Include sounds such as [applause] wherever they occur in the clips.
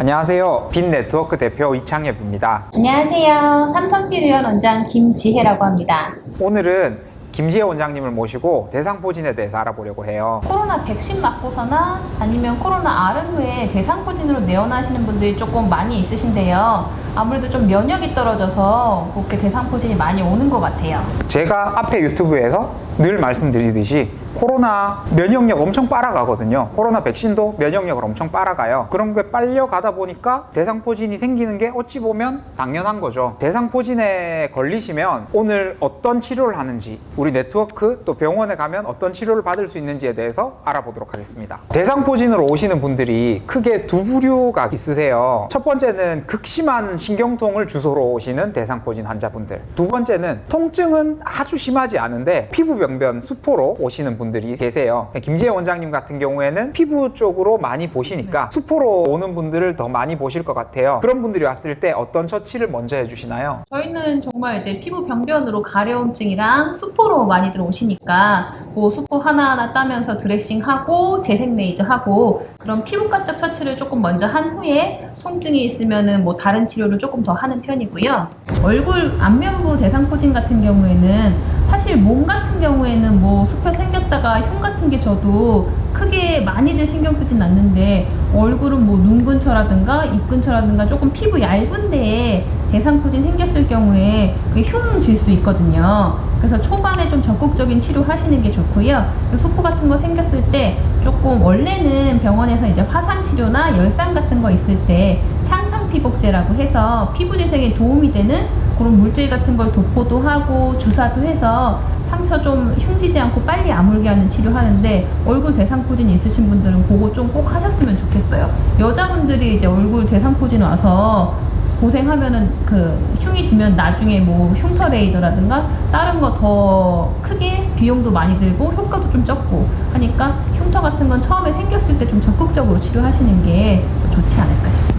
안녕하세요. 빈 네트워크 대표 이창엽입니다. 안녕하세요. 삼성비료연 원장 김지혜라고 합니다. 오늘은 김지혜 원장님을 모시고 대상포진에 대해서 알아보려고 해요. 코로나 백신 맞고서나 아니면 코로나 앓은 후에 대상포진으로 내원하시는 분들이 조금 많이 있으신데요. 아무래도 좀 면역이 떨어져서 그렇게 대상포진이 많이 오는 것 같아요. 제가 앞에 유튜브에서 늘 말씀드리듯이 코로나 면역력 엄청 빨아가거든요. 코로나 백신도 면역력을 엄청 빨아가요. 그런 게 빨려가다 보니까 대상포진이 생기는 게 어찌 보면 당연한 거죠. 대상포진에 걸리시면 오늘 어떤 치료를 하는지 우리 네트워크 또 병원에 가면 어떤 치료를 받을 수 있는지에 대해서 알아보도록 하겠습니다. 대상포진으로 오시는 분들이 크게 두 부류가 있으세요. 첫 번째는 극심한 신경통을 주소로 오시는 대상포진 환자분들. 두 번째는 통증은 아주 심하지 않은데 피부병변 수포로 오시는 분들 이 계세요. 김지혜 원장님 같은 경우에는 피부 쪽으로 많이 보시니까 수포로 오는 분들을 더 많이 보실 것 같아요. 그런 분들이 왔을 때 어떤 처치를 먼저 해주시나요? 저희는 정말 이제 피부 병변으로 가려움증이랑 수포로 많이들 오시니까 그 수포 하나하나 따면서 드레싱하고 재생 레이저 하고 그런 피부과 쪽 처치를 조금 먼저 한 후에 통증이 있으면은 뭐 다른 치료를 조금 더 하는 편이고요. 얼굴 안면부 대상포진 같은 경우에는 사실 몸 같은 경우에는 뭐 수표 생겼다가 흉 같은 게 저도 크게 많이들 신경 쓰진 않는데 얼굴은 뭐 눈 근처라든가 입 근처라든가 조금 피부 얇은데 대상포진 생겼을 경우에 그게 흉질 수 있거든요. 그래서 초반에 좀 적극적인 치료 하시는 게 좋고요. 수포 같은 거 생겼을 때 조금 원래는 병원에서 이제 화상 치료나 열상 같은 거 있을 때 창상 피복제라고 해서 피부 재생에 도움이 되는 그런 물질 같은 걸 도포도 하고 주사도 해서 상처 좀 흉지지 않고 빨리 아물게 하는 치료하는데 얼굴 대상포진 있으신 분들은 그거 좀 꼭 하셨으면 좋겠어요. 여자분들이 이제 얼굴 대상포진 와서 고생하면은 그 흉이 지면 나중에 뭐 흉터 레이저라든가 다른 거 더 크게 비용도 많이 들고 효과도 좀 적고 하니까 흉터 같은 건 처음에 생겼을 때 좀 적극적으로 치료하시는 게 좋지 않을까 싶습니다.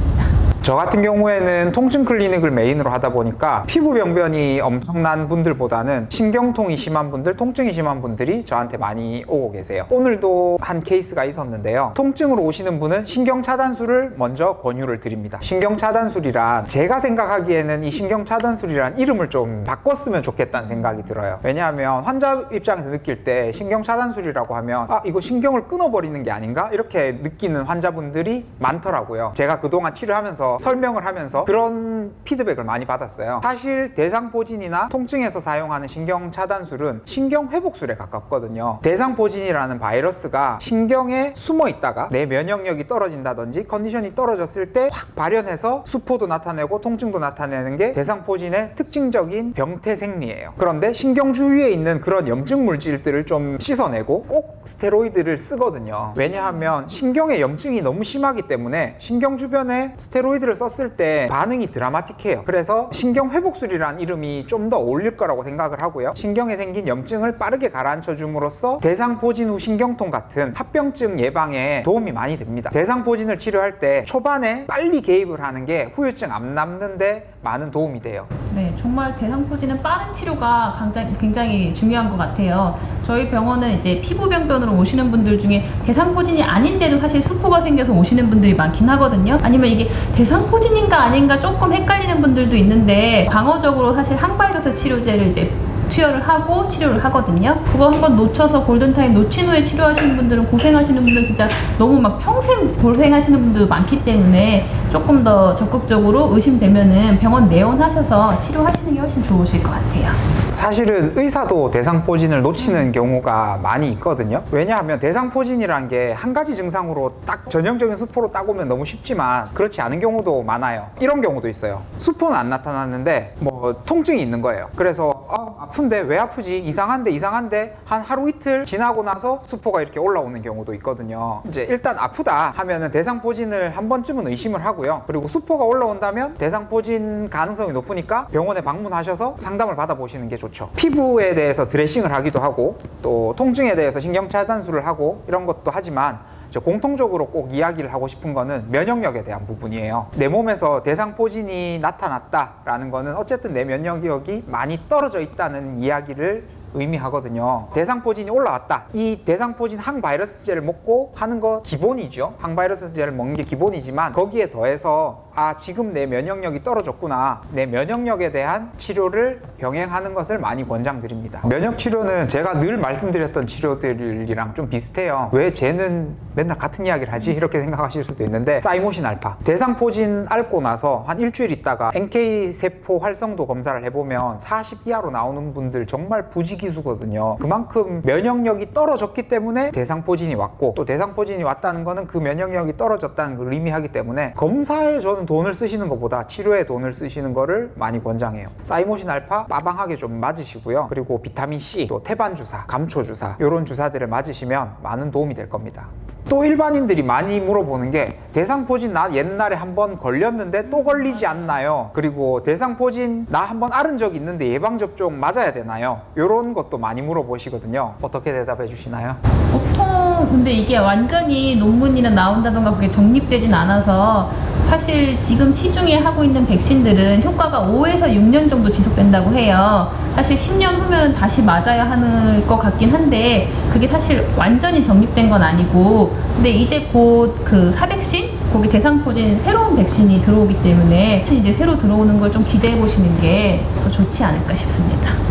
저 같은 경우에는 통증 클리닉을 메인으로 하다 보니까 피부 병변이 엄청난 분들보다는 신경통이 심한 분들, 통증이 심한 분들이 저한테 많이 오고 계세요. 오늘도 한 케이스가 있었는데요. 통증으로 오시는 분은 신경 차단술을 먼저 권유를 드립니다. 신경 차단술이란 제가 생각하기에는 이 신경 차단술이란 이름을 좀 바꿨으면 좋겠다는 생각이 들어요. 왜냐하면 환자 입장에서 느낄 때 신경 차단술이라고 하면 아 이거 신경을 끊어버리는 게 아닌가 이렇게 느끼는 환자분들이 많더라고요. 제가 그동안 치료하면서 설명을 하면서 그런 피드백을 많이 받았어요. 사실 대상포진이나 통증에서 사용하는 신경 차단술은 신경 회복술에 가깝거든요. 대상포진이라는 바이러스가 신경에 숨어 있다가 내 면역력이 떨어진다든지 컨디션이 떨어졌을 때 확 발현해서 수포도 나타내고 통증도 나타내는 게 대상포진의 특징적인 병태 생리예요. 그런데 신경 주위에 있는 그런 염증 물질들을 좀 씻어내고 꼭 스테로이드를 쓰거든요. 왜냐하면 신경의 염증이 너무 심하기 때문에 신경 주변에 스테로이드 를 썼을 때 반응이 드라마틱해요. 그래서 신경 회복술이라는 이름이 좀 더 어울릴 거라고 생각을 하고요. 신경에 생긴 염증을 빠르게 가라앉혀 줌으로써 대상포진 후 신경통 같은 합병증 예방에 도움이 많이 됩니다. 대상포진을 치료할 때 초반에 빨리 개입을 하는 게 후유증 안 남는데 많은 도움이 돼요. 네, 정말 대상포진은 빠른 치료가 굉장히 중요한 것 같아요. 저희 병원은 이제 피부병변으로 오시는 분들 중에 대상포진이 아닌데도 사실 수포가 생겨서 오시는 분들이 많긴 하거든요. 아니면 이게 대상포진인가 아닌가 조금 헷갈리는 분들도 있는데 방어적으로 사실 항바이러스 치료제를 이제 투여를 하고 치료를 하거든요. 그거 한번 놓쳐서 골든타임 놓친 후에 치료하시는 분들은 고생하시는 분들 진짜 너무 막 평생 고생하시는 분들도 많기 때문에 조금 더 적극적으로 의심되면은 병원 내원하셔서 치료하시는 게 훨씬 좋으실 것 같아요. 사실은 의사도 대상포진을 놓치는 경우가 많이 있거든요. 왜냐하면 대상포진이란 게 한 가지 증상으로 딱 전형적인 수포로 따고면 너무 쉽지만 그렇지 않은 경우도 많아요. 이런 경우도 있어요. 수포는 안 나타났는데 뭐 통증이 있는 거예요. 그래서 어, 아픈데 왜 아프지? 이상한데 이상한데 한 하루 이틀 지나고 나서 수포가 이렇게 올라오는 경우도 있거든요. 이제 일단 아프다 하면은 대상포진을 한 번쯤은 의심을 하고요. 그리고 수포가 올라온다면 대상포진 가능성이 높으니까 병원에 방문하셔서 상담을 받아보시는 게 좋죠. 피부에 대해서 드레싱을 하기도 하고 또 통증에 대해서 신경 차단술을 하고 이런 것도 하지만 저 공통적으로 꼭 이야기를 하고 싶은 거는 면역력에 대한 부분이에요. 내 몸에서 대상포진이 나타났다라는 거는 어쨌든 내 면역력이 많이 떨어져 있다는 이야기를 의미하거든요. 대상포진이 올라왔다. 이 대상포진 항바이러스제를 먹고 하는 거 기본이죠. 항바이러스제를 먹는 게 기본이지만 거기에 더해서 아 지금 내 면역력이 떨어졌구나. 내 면역력에 대한 치료를 병행하는 것을 많이 권장드립니다. 면역 치료는 제가 늘 말씀드렸던 치료들이랑 좀 비슷해요. 왜 쟤는 맨날 같은 이야기를 하지? 이렇게 생각하실 수도 있는데 사이모신 알파 대상포진 앓고 나서 한 일주일 있다가 NK 세포 활성도 검사를 해보면 40 이하로 나오는 분들 정말 부지기수거든요. 그만큼 면역력이 떨어졌기 때문에 대상포진이 왔고 또 대상포진이 왔다는 거는 그 면역력이 떨어졌다는 걸 의미하기 때문에 검사에 저는 돈을 쓰시는 것보다 치료에 돈을 쓰시는 거를 많이 권장해요. 사이모신 알파 빠방하게 좀 맞으시고요. 그리고 비타민 C, 또 태반 주사, 감초 주사 이런 주사들을 맞으시면 많은 도움이 될 겁니다. 또 일반인들이 많이 물어보는 게 대상포진 나 옛날에 한 번 걸렸는데 또 걸리지 않나요? 그리고 대상포진 나 한 번 앓은 적 있는데 예방접종 맞아야 되나요? 이런 것도 많이 물어보시거든요. 어떻게 대답해 주시나요? 보통 근데 이게 완전히 논문이나 나온다던가 그게 정립되진 않아서 사실 지금 시중에 하고 있는 백신들은 효과가 5에서 6년 정도 지속된다고 해요. 사실 10년 후면 다시 맞아야 하는 것 같긴 한데 그게 사실 완전히 정립된 건 아니고 근데 이제 곧 그 사백신 거기 대상포진 새로운 백신이 들어오기 때문에 이제 새로 들어오는 걸 좀 기대해 보시는 게 더 좋지 않을까 싶습니다.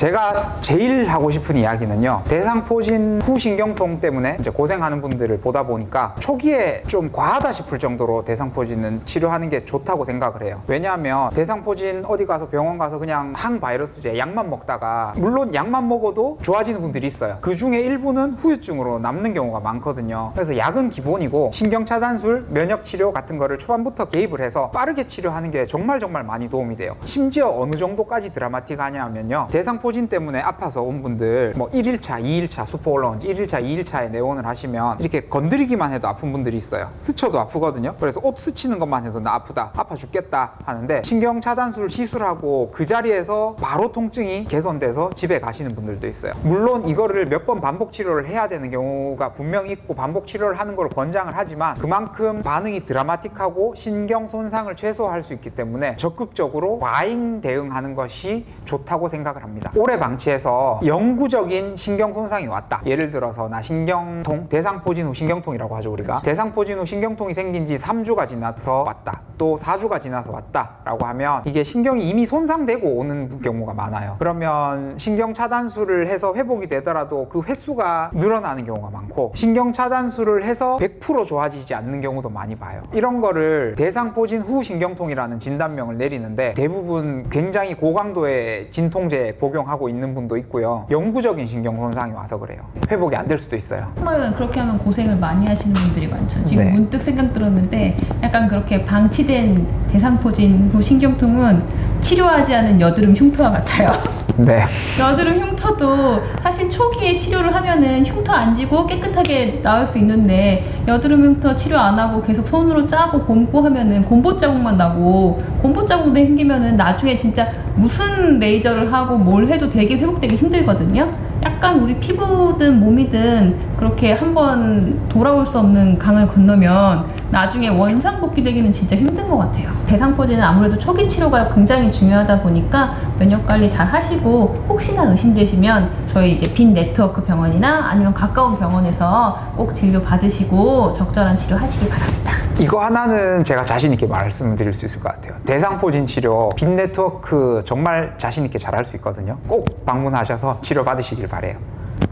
제가 제일 하고 싶은 이야기는요. 대상포진 후 신경통 때문에 이제 고생하는 분들을 보다 보니까 초기에 좀 과하다 싶을 정도로 대상포진은 치료하는 게 좋다고 생각을 해요. 왜냐하면 대상포진 어디 가서 병원 가서 그냥 항바이러스제 약만 먹다가 물론 약만 먹어도 좋아지는 분들이 있어요. 그 중에 일부는 후유증으로 남는 경우가 많거든요. 그래서 약은 기본이고 신경 차단술, 면역 치료 같은 거를 초반부터 개입을 해서 빠르게 치료하는 게 정말 정말 많이 도움이 돼요. 심지어 어느 정도까지 드라마틱하냐면요. 대상포진 때문에 아파서 온 분들 뭐 1일차, 2일차 수포 올라온 지 1일차, 2일차에 내원을 하시면 이렇게 건드리기만 해도 아픈 분들이 있어요. 스쳐도 아프거든요. 그래서 옷 스치는 것만 해도 나 아프다, 아파 죽겠다 하는데 신경 차단술 시술하고 그 자리에서 바로 통증이 개선돼서 집에 가시는 분들도 있어요. 물론 이거를 몇 번 반복 치료를 해야 되는 경우가 분명히 있고 반복 치료를 하는 걸 권장을 하지만 그만큼 반응이 드라마틱하고 신경 손상을 최소화할 수 있기 때문에 적극적으로 과잉 대응하는 것이 좋다고 생각을 합니다. 오래 방치해서 영구적인 신경 손상이 왔다. 예를 들어서 나 신경통, 대상포진 후 신경통이라고 하죠 우리가. 대상포진 후 신경통이 생긴 지 3주가 지나서 왔다. 또 4주가 지나서 왔다라고 하면 이게 신경이 이미 손상되고 오는 경우가 많아요. 그러면 신경 차단술을 해서 회복이 되더라도 그 횟수가 늘어나는 경우가 많고 신경 차단술을 해서 100% 좋아지지 않는 경우도 많이 봐요. 이런 거를 대상포진 후 신경통이라는 진단명을 내리는데 대부분 굉장히 고강도의 진통제 복용 하고 있는 분도 있고요. 영구적인 신경 손상이 와서 그래요. 회복이 안 될 수도 있어요. 정말 그렇게 하면 고생을 많이 하시는 분들이 많죠. 지금 네. 문득 생각 들었는데 약간 그렇게 방치된 대상포진 후 신경통은 치료하지 않은 여드름 흉터와 같아요. [laughs] 네. 여드름 흉터도 사실 초기에 치료를 하면은 흉터 안 지고 깨끗하게 나을 수 있는데 여드름 흉터 치료 안 하고 계속 손으로 짜고 곰고 하면은 곰보 자국만 나고 곰보 자국도 생기면은 나중에 진짜 무슨 레이저를 하고 뭘 해도 되게 회복되기 힘들거든요. 약간 우리 피부든 몸이든 그렇게 한번 돌아올 수 없는 강을 건너면 나중에 원상 복귀 되기는 진짜 힘든 것 같아요. 대상포진은 아무래도 초기 치료가 굉장히 중요하다 보니까 면역 관리 잘 하시고 혹시나 의심되시면 저희 이제 빈 네트워크 병원이나 아니면 가까운 병원에서 꼭 진료 받으시고 적절한 치료 하시기 바랍니다. 이거 하나는 제가 자신 있게 말씀드릴 수 있을 것 같아요. 대상포진 치료 빈 네트워크 정말 자신 있게 잘 할 수 있거든요. 꼭 방문하셔서 치료 받으시길 바래요.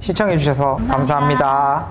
시청해 주셔서 감사합니다.